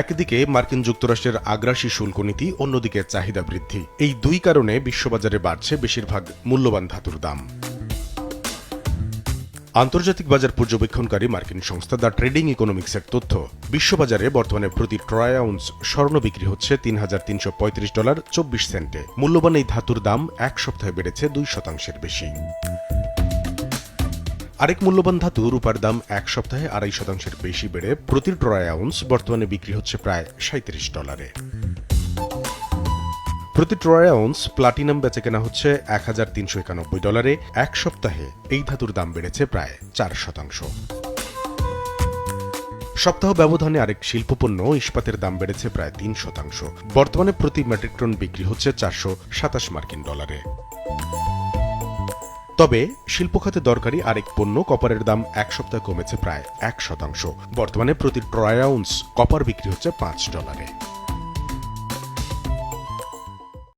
একদিকে মার্কিন যুক্তরাষ্ট্রের আগ্রাসী শুল্ক নীতি, অন্যদিকে চাহিদা বৃদ্ধি। এই দুই কারণে বিশ্ববাজারে বাড়ছে বেশিরভাগ মূল্যবান ধাতুর দাম। আন্তর্জাতিক বাজার পর্যবেক্ষণকারী মার্কিন সংস্থা দ্য ট্রেডিং ইকোনমিক্সের তথ্য, বিশ্ববাজারে বর্তমানে প্রতি ট্রয় আউন্স স্বর্ণ বিক্রি হচ্ছে তিন হাজার তিনশো পঁয়ত্রিশ ডলার চব্বিশ সেন্টে। মূল্যবান এই ধাতুর দাম এক সপ্তাহে বেড়েছে দুই শতাংশের বেশি। আরেক মূল্যবান ধাতু, রূপার দাম এক সপ্তাহে আড়াই শতাংশের বেশি বেড়ে প্রতি ট্রয় আউন্স বর্তমানে বিক্রি হচ্ছে প্রায় সাঁত্রিশ ডলারে। প্রতি ট্রয় আউন্স প্লাটিনাম বেচে কেনা হচ্ছে এক হাজার তিনশো একানব্বই ডলারে এক সপ্তাহে। এই ধাতুর দাম বেড়েছে প্রায় চার শতাংশ। সপ্তাহ ব্যবধানে আরেক শিল্পপণ্য, ইস্পাতের দাম বেড়েছে প্রায় তিন শতাংশ। বর্তমানে প্রতি মেট্রিক টন বিক্রি হচ্ছে চারশো সাতাশ মার্কিন ডলারে। তবে শিল্পখাতে দরকারি আরেক পণ্য, কপারের দাম এক সপ্তাহে কমেছে প্রায় এক শতাংশ। বর্তমানে প্রতি ট্রয় আউন্স কপার বিক্রি হচ্ছে পাঁচ ডলারে।